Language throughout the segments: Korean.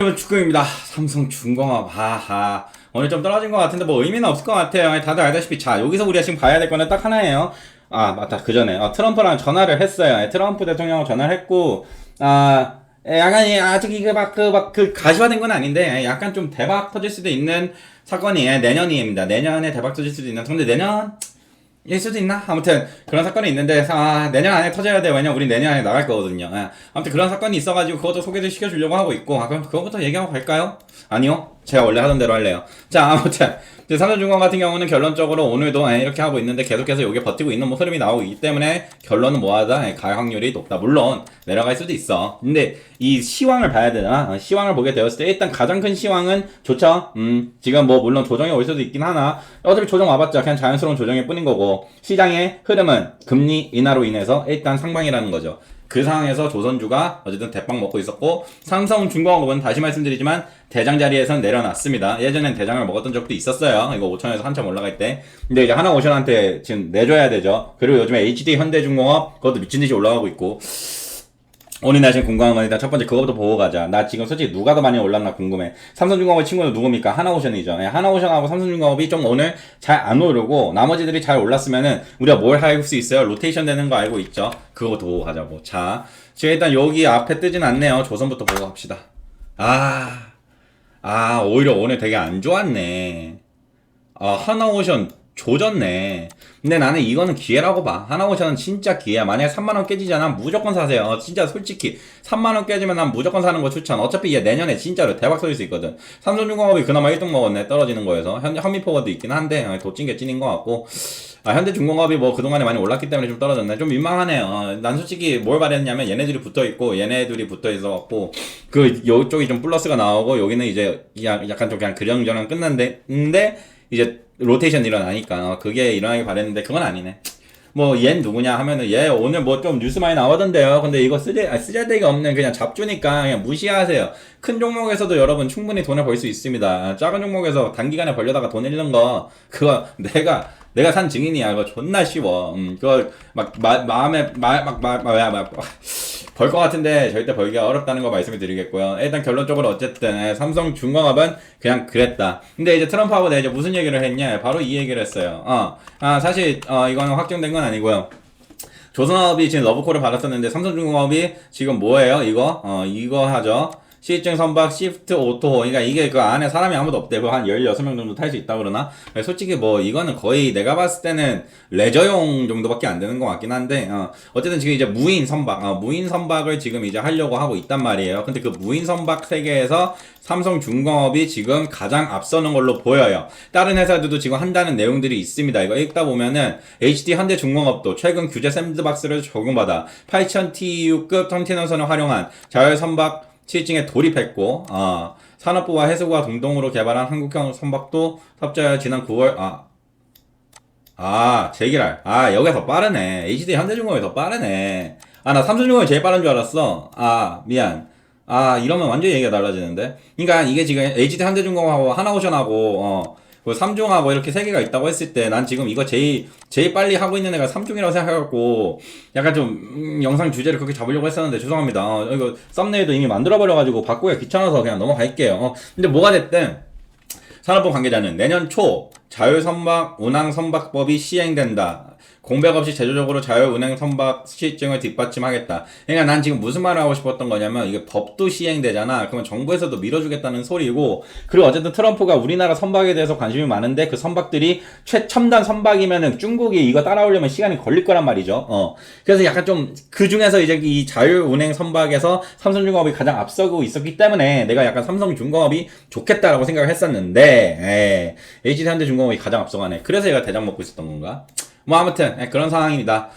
여러분 축구입니다. 삼성 중공업 하하 오늘 좀 떨어진 것 같은데 뭐 의미는 없을 것 같아요. 다들 알다시피 자 여기서 우리가 지금 봐야 될 거는 딱 하나예요. 아 맞다 그 전에 어, 트럼프랑 전화를 했어요. 예, 트럼프 대통령 전화를 했고 아 예, 약간 이 아직 이게 막그 막 그 가시화된 건 아닌데 예, 약간 좀 대박 터질 수도 있는 사건이 예, 내년입니다. 내년에 대박 터질 수도 있는 근데 내년 일 수도 있나? 아무튼 그런 사건이 있는데 아, 내년 안에 터져야 돼. 왜냐 우리 내년 안에 나갈 거거든요. 예. 아무튼 그런 사건이 있어가지고 그것도 소개를 시켜주려고 하고 있고 아, 그럼 그거부터 얘기하고 갈까요? 아니요. 제가 원래 하던 대로 할래요. 자 아무튼 삼성중공 같은 경우는 결론적으로 오늘도 예, 이렇게 하고 있는데 계속해서 이게 버티고 있는 뭐 흐름이 나오고 있기 때문에 결론은 뭐하다? 예, 갈 확률이 높다. 물론 내려갈 수도 있어. 근데 이 시황을 봐야 되나? 어, 시황을 보게 되었을 때 일단 가장 큰 시황은 좋죠. 음 지금 뭐 물론 조정이 올 수도 있긴 하나 어차피 조정 와봤자 그냥 자연스러운 조정일 뿐인 거고 시장의 흐름은 금리 인하로 인해서 일단 상방이라는 거죠. 그 상황에서 조선주가 어쨌든 대빵 먹고 있었고 삼성 중공업은 다시 말씀드리지만 대장 자리에선 내려놨습니다. 예전엔 대장을 먹었던 적도 있었어요. 이거 5천에서 한참 올라갈 때. 근데 이제 하나 오션한테 지금 내줘야 되죠. 그리고 요즘에 HD 현대중공업 그것도 미친 듯이 올라가고 있고 오늘 건 일단 첫 번째 그거부터 보고 가자. 나 지금 솔직히 누가 더 많이 올랐나 궁금해. 삼성중공업 친구는 누굽니까? 하나오션이죠. 예, 하나오션하고 삼성중공업이 좀 오늘 잘 안 오르고 나머지들이 잘 올랐으면은 우리가 뭘 할 수 있어요? 로테이션 되는 거 알고 있죠? 그거부터 보고 가자고. 자, 지금 일단 여기 앞에 뜨진 않네요. 조선부터 보고 갑시다. 아, 아 오히려 오늘 되게 안 좋았네. 아 하나오션 조졌네. 근데 나는 이거는 기회라고 봐. 하나오션은 진짜 기회야. 만약에 3만원 깨지잖아. 무조건 사세요. 어, 진짜 솔직히. 3만원 깨지면 난 무조건 사는 거 추천. 어차피 얘 내년에 진짜로 대박 쏠수 있거든. 삼성중공업이 그나마 1등 먹었네. 떨어지는 거에서. 현, 현미포거도 있긴 한데, 어, 도찐 게 찐인 것 같고. 아, 현대중공업이 뭐 그동안에 많이 올랐기 때문에 좀 떨어졌네. 좀 민망하네요. 어, 난 솔직히 뭘 바랬냐면 얘네들이 붙어 있고 얘네들이 붙어 있어갖고 그 요쪽이 좀 플러스가 나오고 여기는 이제 야- 약간 좀 그냥 그령저령 끝난데 근데 이제 로테이션 일어나니까 어, 그게 일어나길 바랬는데 그건 아니네. 뭐얜 누구냐 하면은 얘 오늘 뭐 좀 뉴스 많이 나오던데요. 근데 이거 쓰자 아, 쓰잘데기가 없는 그냥 잡주니까 그냥 무시하세요. 큰 종목에서도 여러분 충분히 돈을 벌 수 있습니다. 아, 작은 종목에서 단기간에 벌려다가 돈 잃는 거 그거 내가 내가 산 증인이야. 그거 존나 쉬워. 음, 그걸 막 마, 마음에 말막말말 벌 것 같은데 절대 벌기가 어렵다는 거 말씀을 드리겠고요. 일단 결론적으로 어쨌든 예, 삼성 중공업은 그냥 그랬다. 근데 이제 트럼프하고 내가 이제 무슨 얘기를 했냐? 바로 이 얘기를 했어요. 어, 아 사실 어 이거는 확정된 건 아니고요. 조선업이 지금 러브콜을 받았었는데 삼성중공업이 지금 뭐예요? 이거 어 이거 하죠. 시증 선박 시프트 오토. 그러니까 이게 그 안에 사람이 아무도 없대. 그한 16명 정도 탈 수 있다 그러나? 솔직히 뭐 이거는 거의 내가 봤을 때는 레저용 정도밖에 안 되는 것 같긴 한데 어 어쨌든 지금 이제 무인 선박 어 무인 선박을 지금 이제 하려고 하고 있단 말이에요. 근데 그 무인 선박 세계에서 삼성중공업이 지금 가장 앞서는 걸로 보여요. 다른 회사들도 지금 한다는 내용들이 있습니다. 이거 읽다 보면은 HD 현대중공업도 최근 규제 샌드박스를 적용받아 8000TU급 컨테이너선을 활용한 자율 선박 실증에 돌입했고 어, 산업부와 해수부가 동동으로 개발한 한국형 선박도 탑재하여 지난 9월 아 아, 제기랄. 아, 여기가 더 빠르네. HD 현대중공업이 더 빠르네. 아, 나 삼성중공업이 제일 빠른 줄 알았어. 아, 미안. 아, 이러면 완전히 얘기가 달라지는데. 그러니까 이게 지금 HD 현대중공업하고 하나오션하고, 어, 그 삼중하고 이렇게 세 개가 있다고 했을 때 난 지금 이거 제일 제일 빨리 하고 있는 애가 삼중이라고 생각해갖고 약간 좀 음, 영상 주제를 그렇게 잡으려고 했었는데 죄송합니다. 어, 이거 썸네일도 이미 만들어버려가지고 바꾸기가 귀찮아서 그냥 넘어갈게요. 어, 근데 뭐가 됐든 산업부 관계자는 내년 초 자율선박 운항 선박법이 시행된다. 공백 없이 제도적으로 자율운행 선박 시증을 뒷받침하겠다. 그러니까 난 지금 무슨 말을 하고 싶었던 거냐면 이게 법도 시행되잖아. 그러면 정부에서도 밀어주겠다는 소리고 그리고 어쨌든 트럼프가 우리나라 선박에 대해서 관심이 많은데 그 선박들이 최첨단 선박이면은 중국이 이거 따라오려면 시간이 걸릴 거란 말이죠. 어. 그래서 약간 좀 그 중에서 이제 이 자율운행 선박에서 삼성중공업이 가장 앞서고 있었기 때문에 내가 약간 삼성중공업이 좋겠다라고 생각을 했었는데 에, HD현대중공업이 가장 앞서가네. 그래서 얘가 대장 먹고 있었던 건가? 뭐 아무튼 예, 그런 상황입니다.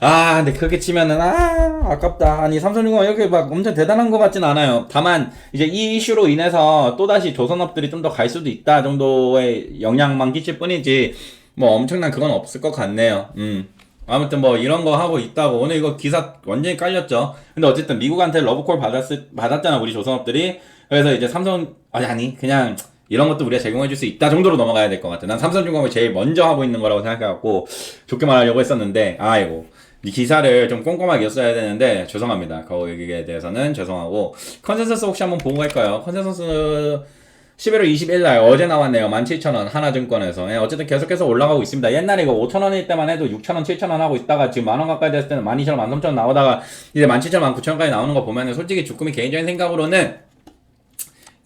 아, 근데 그렇게 치면은 아 아깝다. 아니 삼성중공업 이렇게 막 엄청 대단한 것 같진 않아요. 다만 이제 이 이슈로 인해서 또 다시 조선업들이 좀 더 갈 수도 있다 정도의 영향만 끼칠 뿐이지 뭐 엄청난 그건 없을 것 같네요. 음. 아무튼 뭐 이런 거 하고 있다고 오늘 이거 기사 완전히 깔렸죠. 근데 어쨌든 미국한테 러브콜 받았을 받았잖아 우리 조선업들이. 그래서 이제 삼성 아니 아니 그냥 이런 것도 우리가 제공해 줄 수 있다 정도로 넘어가야 될 것 같아. 난 삼성중공업이 제일 먼저 하고 있는 거라고 생각해갖고 좋게 말하려고 했었는데 아이고 이 기사를 좀 꼼꼼하게 써야 되는데 죄송합니다. 거기에 대해서는 죄송하고 컨센서스 혹시 한번 보고 갈까요? 컨센서스 11월 20일 날 어제 나왔네요. 17,000원 하나증권에서. 예, 어쨌든 계속해서 올라가고 있습니다. 옛날에 이거 5,000원일 때만 해도 6,000원, 7,000원 하고 있다가 지금 만원 가까이 됐을 때는 12,000원, 13,000원 나오다가 이제 17,000원, 19,000원까지 나오는 거 보면은 솔직히 주꾸미 개인적인 생각으로는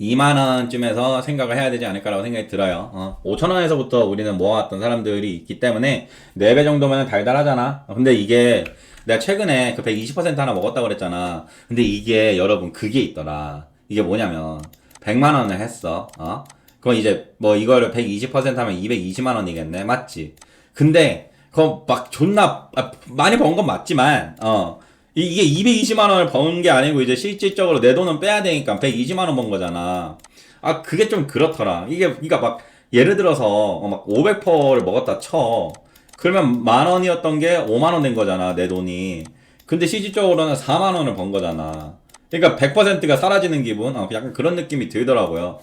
2만 원쯤에서 생각을 해야 되지 않을까라고 생각이 들어요. 어, 5천 원에서부터 우리는 모아왔던 사람들이 있기 때문에 4배 정도면 달달하잖아. 어, 근데 이게 내가 최근에 그 120% 하나 먹었다고 그랬잖아. 근데 이게 여러분 그게 있더라. 이게 뭐냐면 100만 원을 했어. 어? 그럼 이제 뭐 이거를 120% 하면 220만 원이겠네. 맞지? 근데 그거 막 존나 아, 많이 번 건 맞지만 어 이- 이게 220만 원을 번 게 아니고 이제 실질적으로 내 돈은 빼야 되니까 120만 원 번 거잖아. 아 그게 좀 그렇더라. 이게 그러니까 막 예를 들어서 어, 막 500%를 먹었다 쳐. 그러면 만 원이었던 게 5만 원 된 거잖아 내 돈이. 근데 실질적으로는 4만 원을 번 거잖아. 그러니까 100%가 사라지는 기분. 어, 약간 그런 느낌이 들더라고요.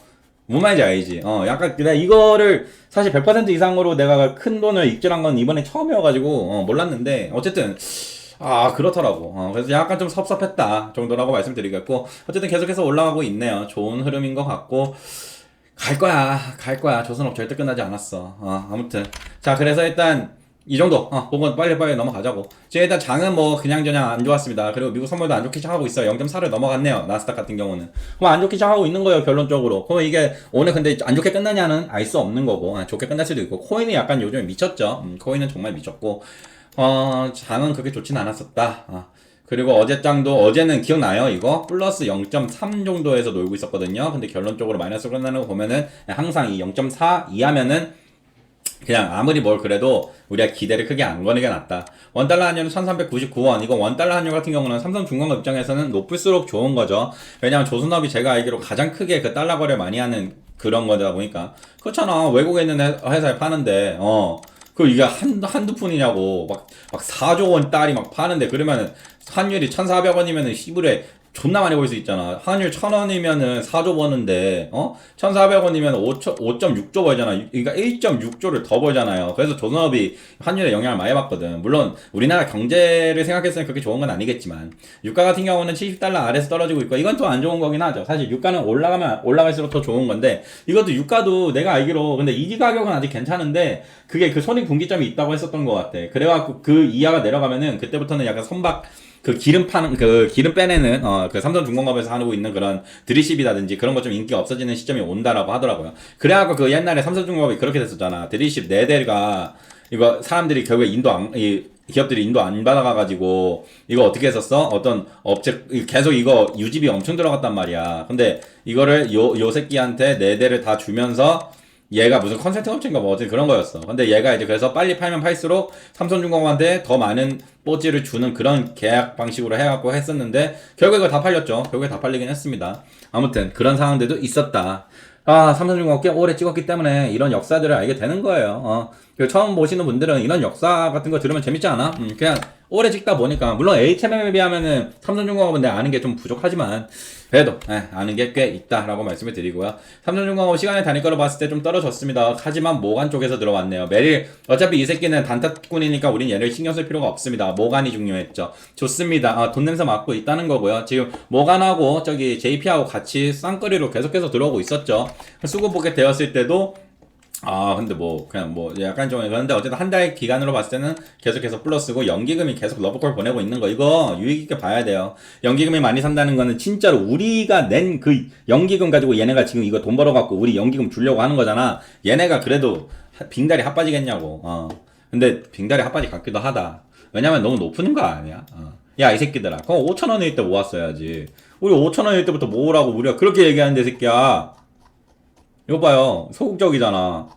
뭔 말인지 알지? 어, 약간 내가 이거를 사실 100% 이상으로 내가 큰 돈을 익절한 건 이번에 처음이어가지고 어, 몰랐는데 어쨌든 아 그렇더라고. 어, 그래서 약간 좀 섭섭했다 정도라고 말씀드리겠고 어쨌든 계속해서 올라가고 있네요. 좋은 흐름인 것 같고 갈 거야, 갈 거야. 조선업 절대 끝나지 않았어. 어, 아무튼 자 그래서 일단 이 정도. 어, 그건 빨리빨리 넘어가자고. 지금 일단 장은 뭐 그냥저냥 안 좋았습니다. 그리고 미국 선물도 안 좋게 시작하고 있어요. 0.4를 넘어갔네요. 나스닥 같은 경우는. 그럼 안 좋게 시작하고 있는 거예요, 결론적으로. 그럼 이게 오늘 근데 안 좋게 끝나냐는 알 수 없는 거고, 아, 좋게 끝날 수도 있고, 코인이 약간 요즘에 미쳤죠. 음, 코인은 정말 미쳤고, 어, 장은 그렇게 좋진 않았었다. 아, 그리고 어제 장도 어제는 기억나요 이거 플러스 0.3 정도에서 놀고 있었거든요 근데 결론적으로 마이너스 끝나는 거 보면은 항상 이 0.4 이하면은 그냥 아무리 뭘 그래도 우리가 기대를 크게 안 거는 게 낫다. 원달러 환율은 1399원. 이거 원달러 환율 같은 경우는 삼성중공업 입장에서는 높을수록 좋은 거죠. 왜냐면 조선업이 제가 알기로 가장 크게 그 달러 거래 많이 하는 그런 거다 보니까. 그렇잖아. 외국에 있는 회- 회사에 파는데, 어. 그 이게 한, 한두 푼이냐고. 막, 막 4조 원 딸이 막 파는데, 그러면은 환율이 1,400원이면은 시불에 존나 많이 벌 수 있잖아. 환율 1,000원이면은 4조 버는데, 어? 1,400원이면 5.6조 벌잖아. 그러니까 1.6조를 더 벌잖아요. 그래서 조선업이 환율에 영향을 많이 받거든. 물론 우리나라 경제를 생각했을 때 그렇게 좋은 건 아니겠지만, 유가 같은 경우는 70달러 아래서 떨어지고 있고, 이건 또 안 좋은 거긴 하죠. 사실 유가는 올라가면 올라갈수록 더 좋은 건데, 이것도 유가도 내가 알기로, 근데 이기 가격은 아직 괜찮은데, 그게 그 손익 분기점이 있다고 했었던 것 같아. 그래갖고 그 이하가 내려가면은 그때부터는 약간 선박 그 기름 파는 그 기름 빼내는 어 그 삼성 중공업에서 하고 있는 그런 드리십이라든지 그런 거좀 인기가 없어지는 시점이 온다라고 하더라고요. 그래갖고 그 옛날에 삼성 중공업이 그렇게 됐었잖아. 드리십 네 대가 이거 사람들이 결국에 인도 안, 이 기업들이 인도 안 받아가가지고 이거 어떻게 했었어? 어떤 업체 계속 이거 유지비 엄청 들어갔단 말이야. 근데 이거를 요 요 새끼한테 네 대를 다 주면서 얘가 무슨 컨설팅 업체인가 뭐 어쨌든 그런 거였어. 근데 얘가 이제 그래서 빨리 팔면 팔수록 삼성중공업한테 더 많은 뽀지를 주는 그런 계약 방식으로 해갖고 했었는데 결국에 다 팔렸죠. 결국에 다 팔리긴 했습니다. 아무튼 그런 상황들도 있었다. 아 삼성중공업 꽤 오래 찍었기 때문에 이런 역사들을 알게 되는 거예요. 어. 그 처음 보시는 분들은 이런 역사 같은 거 들으면 재밌지 않아? 음, 그냥 오래 찍다 보니까 물론 HMM에 비하면은 삼성중공업은 내가 아는 게 좀 부족하지만 그래도 예, 아는 게 꽤 있다라고 말씀을 드리고요. 삼성중공업 시간의 단위가로 봤을 때 좀 떨어졌습니다. 하지만 모간 쪽에서 들어왔네요. 매일 어차피 이 새끼는 단타꾼이니까 우린 얘를 신경 쓸 필요가 없습니다. 모간이 중요했죠. 좋습니다. 아, 돈 냄새 맡고 있다는 거고요. 지금 모간하고 저기 JP하고 같이 쌍거리로 계속해서 들어오고 있었죠. 수급 보게 되었을 때도 아 근데 뭐 그냥 뭐 약간 좀 그런데 어쨌든 한 달 기간으로 봤을 때는 계속해서 플러스고 연기금이 계속 러브콜 보내고 있는 거 이거 유익 있게 봐야 돼요. 연기금이 많이 산다는 거는 진짜로 우리가 낸 그 연기금 가지고 얘네가 지금 이거 돈 벌어 갖고 우리 연기금 주려고 하는 거잖아. 얘네가 그래도 하- 빙다리 핫바지겠냐고. 어. 근데 빙다리 핫바지 같기도 하다. 왜냐면 너무 높은 거 아니야? 어. 야이 새끼들아. 그럼 5천 원일 때 모았어야지. 우리 5천 원일 때부터 모으라고 우리가 그렇게 얘기하는데 이 새끼야 이거 봐요. 소극적이잖아.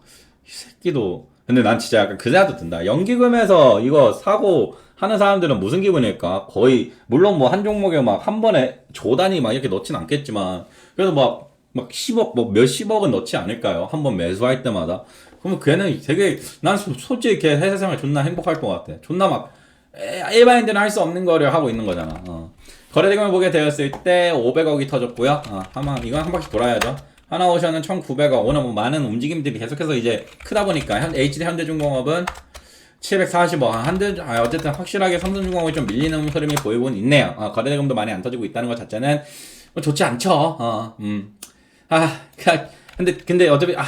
이 새끼도. 근데 난 진짜 약간 그 생각도 든다. 연기금에서 이거 사고 하는 사람들은 무슨 기분일까? 거의, 물론 뭐 한 종목에 막 한 번에 조단위 막 이렇게 넣진 않겠지만, 그래도 막, 막 10억, 뭐 몇십억은 넣지 않을까요? 한 번 매수할 때마다. 그러면 걔는 되게, 난 솔- 솔직히 걔 회사 생활 존나 행복할 것 같아. 존나 막, 에, 일반인들은 할 수 없는 거를 하고 있는 거잖아. 어. 거래대금을 보게 되었을 때 500억이 터졌고요. 어, 아마 이건 한 바퀴 돌아야죠. 하나오션은 1,900억. 오늘 뭐 많은 움직임들이 계속해서 이제 크다 보니까 현, HD 현대중공업은 745. 아, 한대, 아, 어쨌든 확실하게 삼성중공업이 좀 밀리는 흐름이 보이고는 있네요. 어, 거래대금도 많이 안 터지고 있다는 것 자체는 뭐 좋지 않죠. 어, 음. 아, 그, 근데, 근데 어차피, 아,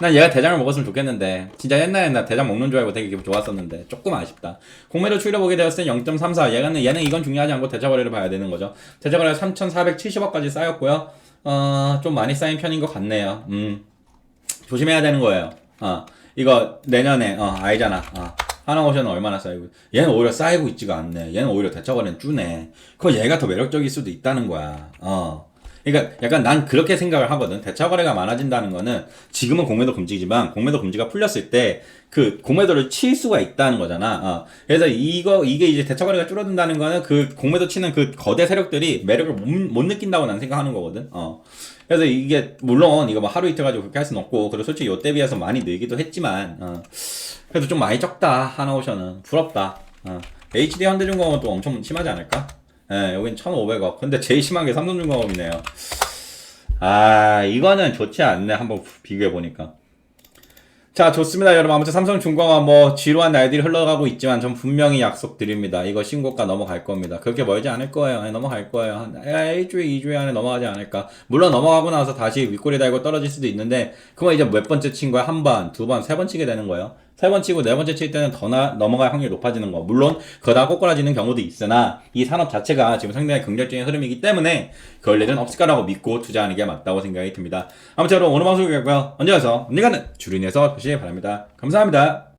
난 얘가 대장을 먹었으면 좋겠는데 진짜 옛날에 나 대장 먹는 줄 알고 되게 기분 좋았었는데 조금 아쉽다 공매도 추이를 보게 되었을 때0.34 얘는 얘는 이건 중요하지 않고 대차 거래를 봐야 되는 거죠 대차 거래가 3,470억까지 쌓였고요 어 좀 많이 쌓인 편인 것 같네요. 음. 조심해야 되는 거예요. 어. 이거 내년에 어 알잖아. 어. 하나오션은 얼마나 쌓이고. 얘는 오히려 쌓이고 있지가 않네. 얘는 오히려 거래는 쭈네. 그거 얘가 더 매력적일 수도 있다는 거야. 어 그러니까 약간 난 그렇게 생각을 하거든. 대차 거래가 많아진다는 거는 지금은 공매도 금지지만 공매도 금지가 풀렸을 때 그 공매도를 칠 수가 있다는 거잖아. 어. 그래서 이거 이게 이제 대차 거래가 줄어든다는 거는 그 공매도 치는 그 거대 세력들이 매력을 못, 못 느낀다고 난 생각하는 거거든. 어. 그래서 이게 물론 이거 뭐 하루 이틀 가지고 그렇게 할 수는 없고 그리고 솔직히 요때 비해서 많이 늘기도 했지만 어. 그래도 좀 많이 적다 하나오션은 부럽다. 어. HD 현대중공업은 또 엄청 심하지 않을까? 예, 여긴 1,500억. 근데 제일 심한 게 삼성중공업이네요. 아, 이거는 좋지 않네. 한번 비교해 보니까. 자, 좋습니다, 여러분. 아무튼 삼성중공업 뭐 지루한 날들이 흘러가고 있지만 전 분명히 약속드립니다. 이거 신고가 넘어갈 겁니다. 그렇게 멀지 않을 거예요. 예, 넘어갈 거예요. 한 1주에, 2주에 안에 넘어가지 않을까. 물론 넘어가고 나서 다시 윗골이 달고 떨어질 수도 있는데 그건 이제 몇 번째 친 거야? 한 번, 두 번, 세 번 치게 되는 거예요. 세 번 치고 네 번째 칠 때는 더 나, 넘어갈 확률이 높아지는 거. 물론 그러다 꼬꾸라지는 경우도 있으나 이 산업 자체가 지금 상당히 긍정적인 흐름이기 때문에 그럴 일은 없을 거라고 믿고 투자하는 게 맞다고 생각이 듭니다. 여러분 오늘 방송 여기고요. 언제 가서 언젠가는 줄인해서 보시기 바랍니다. 감사합니다.